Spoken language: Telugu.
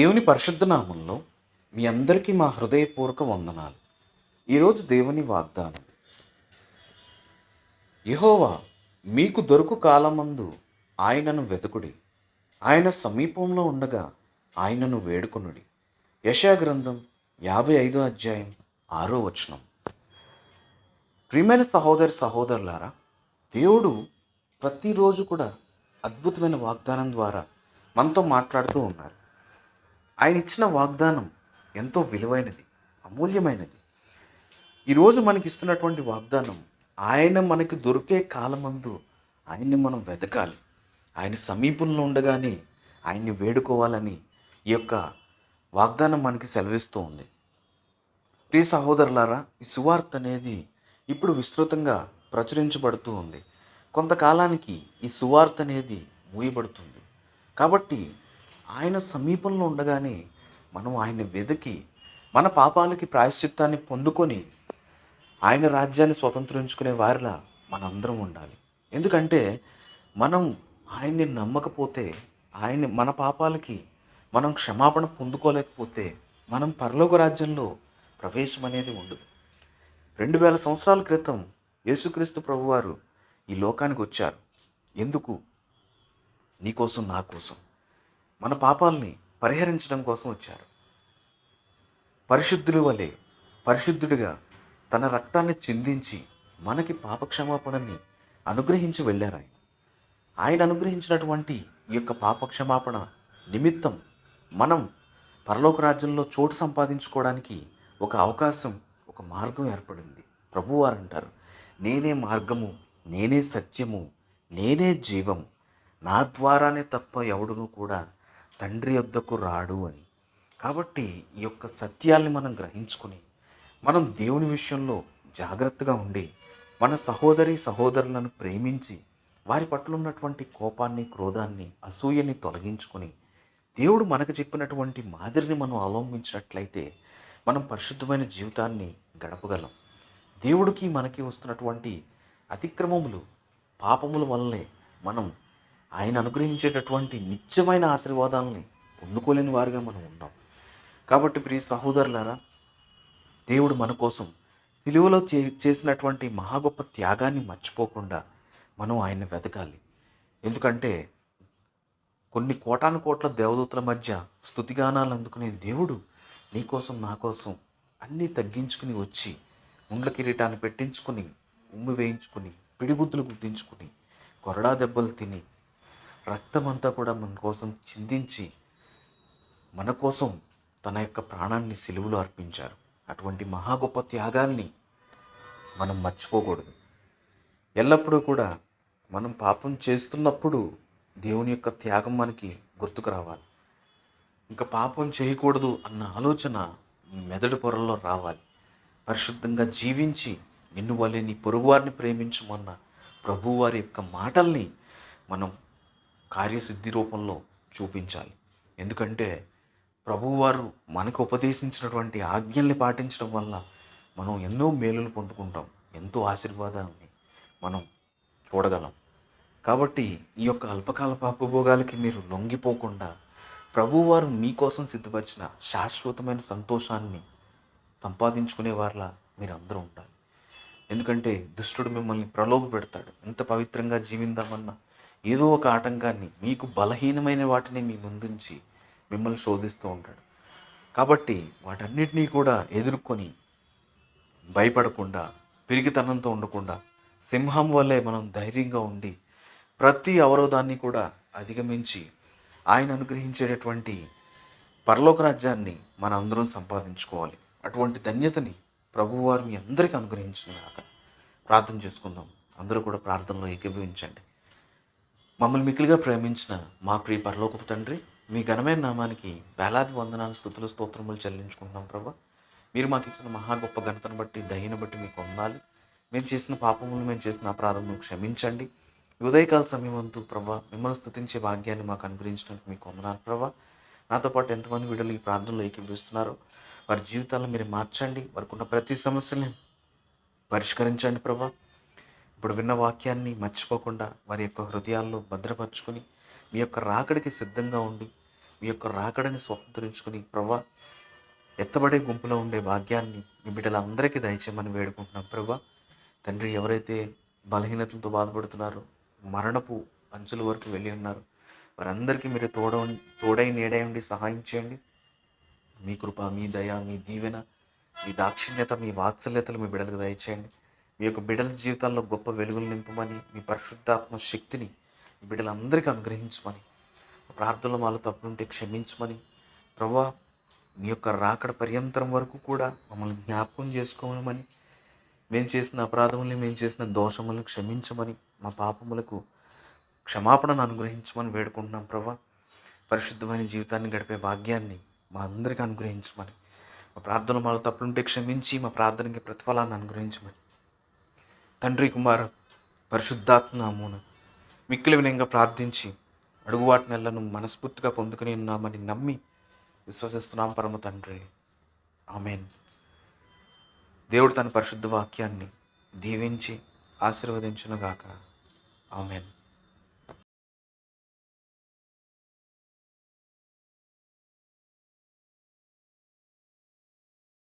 దేవుని పరిశుద్ధ నామంలో మీ అందరికీ మా హృదయపూర్వక వందనాలు. ఈరోజు దేవుని వాగ్దానం. యహోవా మీకు దొరుకు కాలమందు ఆయనను వెతుకుడి. ఆయన సమీపంలో ఉండగా ఆయనను వేడుకొనుడి. యశాగ్రంథం యాభై ఐదో అధ్యాయం ఆరో వచనం. ప్రియమైన సహోదరి సహోదరులారా దేవుడు ప్రతిరోజు కూడా అద్భుతమైన వాగ్దానం ద్వారా మనతో మాట్లాడుతూ ఉన్నారు. ఆయన ఇచ్చిన వాగ్దానం ఎంతో విలువైనది అమూల్యమైనది. ఈరోజు మనకి ఇస్తున్నటువంటి వాగ్దానం ఆయన మనకి దొరికే కాలమందు ఆయన్ని మనం వెతకాలి. ఆయన సమీపంలో ఉండగానే ఆయన్ని వేడుకోవాలని ఈ యొక్క వాగ్దానం మనకి సెలవిస్తూ ఉంది. ప్రియ సహోదరులారా ఈ సువార్త అనేది ఇప్పుడు విస్తృతంగా ప్రచురించబడుతూ ఉంది. కొంతకాలానికి ఈ సువార్త అనేది మూయబడుతుంది. కాబట్టి ఆయన సమీపంలో ఉండగానే మనం ఆయన్ని వెతికి మన పాపాలకి ప్రాయశ్చిత్తాన్ని పొందుకొని ఆయన రాజ్యాన్ని స్వతంత్రించుకునే వారిలా మనందరం ఉండాలి. ఎందుకంటే మనం ఆయన్ని నమ్మకపోతే ఆయన్ని మన పాపాలకి మనం క్షమాపణ పొందుకోలేకపోతే మనం పరలోక రాజ్యంలో ప్రవేశం అనేది ఉండదు. రెండు వేల సంవత్సరాల క్రితం యేసుక్రీస్తు ప్రభువారు ఈ లోకానికి వచ్చారు. ఎందుకు? నీకోసం నా కోసం. మన పాపాలని పరిహరించడం కోసం వచ్చారు. పరిశుద్ధుల వలె పరిశుద్ధుడిగా తన రక్తాన్ని చిందించి మనకి పాపక్షమాపణని అనుగ్రహించి వెళ్ళారు ఆయన. ఆయన అనుగ్రహించినటువంటి ఈ యొక్క పాపక్షమాపణ నిమిత్తం మనం పరలోక రాజ్యంలో చోటు సంపాదించుకోవడానికి ఒక అవకాశం ఒక మార్గం ఏర్పడింది. ప్రభువారు అంటారు నేనే మార్గము నేనే సత్యము నేనే జీవము. నా ద్వారానే తప్ప ఎవడును కూడా తండ్రి వద్దకు రాడు అని. కాబట్టి ఈ యొక్క సత్యాల్ని మనం గ్రహించుకుని మనం దేవుని విషయంలో జాగ్రత్తగా ఉండి మన సహోదరి సహోదరులను ప్రేమించి వారి పట్ల ఉన్నటువంటి కోపాన్ని క్రోధాన్ని అసూయని తొలగించుకొని దేవుడు మనకు చెప్పినటువంటి మాదిరిని మనం అవలంబించినట్లయితే మనం పరిశుద్ధమైన జీవితాన్ని గడపగలం. దేవుడికి మనకి వస్తున్నటువంటి అతిక్రమములు పాపముల వల్లే మనం ఆయన అనుగ్రహించేటటువంటి నిత్యమైన ఆశీర్వాదాలని పొందుకోలేని వారిగా మనం ఉన్నాం. కాబట్టి ప్రియ సహోదరులారా దేవుడు మన కోసం సిలువలో చే చేసినటువంటి మహా గొప్ప త్యాగాన్ని మర్చిపోకుండా మనం ఆయన్ని వెతకాలి. ఎందుకంటే కొన్ని కోటాను కోట్ల దేవదూతల మధ్య స్థుతిగానాలు అందుకునే దేవుడు నీకోసం నా కోసం అన్నీ తగ్గించుకుని వచ్చి ముండ్ల కిరీటాన్ని పెట్టించుకుని ఉమ్మి వేయించుకుని పిడిగుద్దులు గుద్దించుకుని కొరడా దెబ్బలు తిని రక్తమంతా కూడా మన కోసం చిందించి మన కోసం తన యొక్క ప్రాణాన్ని సిలువలో అర్పించారు. అటువంటి మహా గొప్ప త్యాగాల్ని మనం మర్చిపోకూడదు. ఎల్లప్పుడూ కూడా మనం పాపం చేస్తున్నప్పుడు దేవుని యొక్క త్యాగం మనకి గుర్తుకు రావాలి. ఇంకా పాపం చేయకూడదు అన్న ఆలోచన మెదడు పొరల్లో రావాలి. పరిశుద్ధంగా జీవించి నిన్ను వల్లే నీ పొరుగువారిని ప్రేమించమన్న ప్రభువారి యొక్క మాటల్ని మనం కార్యసిద్ధి రూపంలో చూపించాలి. ఎందుకంటే ప్రభువారు మనకు ఉపదేశించినటువంటి ఆజ్ఞల్ని పాటించడం వల్ల మనం ఎన్నో మేలులు పొందుకుంటాం ఎంతో ఆశీర్వాదాన్ని మనం చూడగలం. కాబట్టి ఈ యొక్క అల్పకాల పాపభోగాలకి మీరు లొంగిపోకుండా ప్రభువారు మీకోసం సిద్ధపరిచిన శాశ్వతమైన సంతోషాన్ని సంపాదించుకునే వారిలా మీరు అందరూ ఉండాలి. ఎందుకంటే దుష్టుడు మిమ్మల్ని ప్రలోభ పెడతాడు ఎంత పవిత్రంగా జీవిందామన్నా ఏదో ఒక ఆటంకాన్ని మీకు బలహీనమైన వాటిని మీ ముందుంచి మిమ్మల్ని శోధిస్తూ ఉంటాడు. కాబట్టి వాటన్నిటినీ కూడా ఎదుర్కొని భయపడకుండా పిరిగితనంతో ఉండకుండా సింహం వల్లే మనం ధైర్యంగా ఉండి ప్రతి అవరోధాన్ని కూడా అధిగమించి ఆయన అనుగ్రహించేటటువంటి పరలోక రాజ్యాన్ని మన అందరం సంపాదించుకోవాలి. అటువంటి ధన్యతని ప్రభువారు మీ అందరికీ అనుగ్రహించిన ప్రార్థన చేసుకుందాం. అందరూ కూడా ప్రార్థనలో ఏకీభవించండి. మమ్మల్ని మిక్కిలిగా ప్రేమించిన మా ప్రియ పరలోకపు తండ్రి మీ ఘనమైన నామానికి వేలాది వందనాలు స్థుతులు స్తోత్రములు చెల్లించుకుంటున్నాం ప్రభా. మీరు మాకు ఇచ్చిన మహా గొప్ప ఘనతను బట్టి దయని బట్టి మీకు వందాలి. మేము చేసిన పాపములు మేము చేసిన అపరాధములు క్షమించండి. ఉదయకాల సమయం అంతా ప్రభా మిమ్మల్ని స్థుతించే భాగ్యాన్ని మాకు అనుగ్రహించినందుకు మీకు వందనాలు ప్రభా. నాతో పాటు ఎంతమంది వీడియోలు ఈ ప్రార్థనలో ఏకీపిస్తున్నారో వారి జీవితాలను మీరు మార్చండి. వారికి ఉన్న ప్రతి సమస్యని పరిష్కరించండి ప్రభా. ఇప్పుడు విన్న వాక్యాన్ని మర్చిపోకుండా వారి యొక్క హృదయాల్లో భద్రపరుచుకొని మీ యొక్క రాకడికి సిద్ధంగా ఉండి మీ యొక్క రాకడని స్వతంత్రించుకుని ప్రభా ఎత్తబడే గుంపులో ఉండే భాగ్యాన్ని మీ బిడ్డలందరికీ దయచేయమని వేడుకుంటున్నాం ప్రభా. తండ్రి ఎవరైతే బలహీనతలతో బాధపడుతున్నారో మరణపు అంచుల వరకు వెళ్ళి ఉన్నారు వారందరికీ మీరు తోడ తోడై నీడై ఉండి సహాయం చేయండి. మీ కృప మీ దయ మీ దీవెన మీ దాక్షిణ్యత మీ వాత్సల్యతలు మీ బిడ్డలకు దయచేయండి. మీ యొక్క బిడ్డల జీవితాల్లో గొప్ప వెలుగులు నింపమని మీ పరిశుద్ధాత్మ శక్తిని బిడ్డలందరికీ అనుగ్రహించమని ప్రార్థనలు మాలో తప్పులుంటే క్షమించమని ప్రభా మీ యొక్క రాకడ పర్యంతరం వరకు కూడా మమ్మల్ని జ్ఞాపకం చేసుకోమని మేము చేసిన అపరాధముల్ని మేము చేసిన దోషములను క్షమించమని మా పాపములకు క్షమాపణను అనుగ్రహించమని వేడుకుంటున్నాం ప్రభా. పరిశుద్ధమైన జీవితాన్ని గడిపే భాగ్యాన్ని మా అందరికీ అనుగ్రహించమని మా ప్రార్థన మాలో తప్పులుంటే క్షమించి మా ప్రార్థనకి ప్రతిఫలాన్ని అనుగ్రహించమని తండ్రి కుమార్ పరిశుద్ధాత్మ మిక్కిలి వినయంగా ప్రార్థించి అడుగువాటి నెలను మనస్ఫూర్తిగా పొందుకుని ఉన్నామని నమ్మి విశ్వసిస్తున్నాం పరమ తండ్రి. ఆమెన్. దేవుడు తన పరిశుద్ధ వాక్యాన్ని దీవించి ఆశీర్వదించునుగాక. ఆమెన్.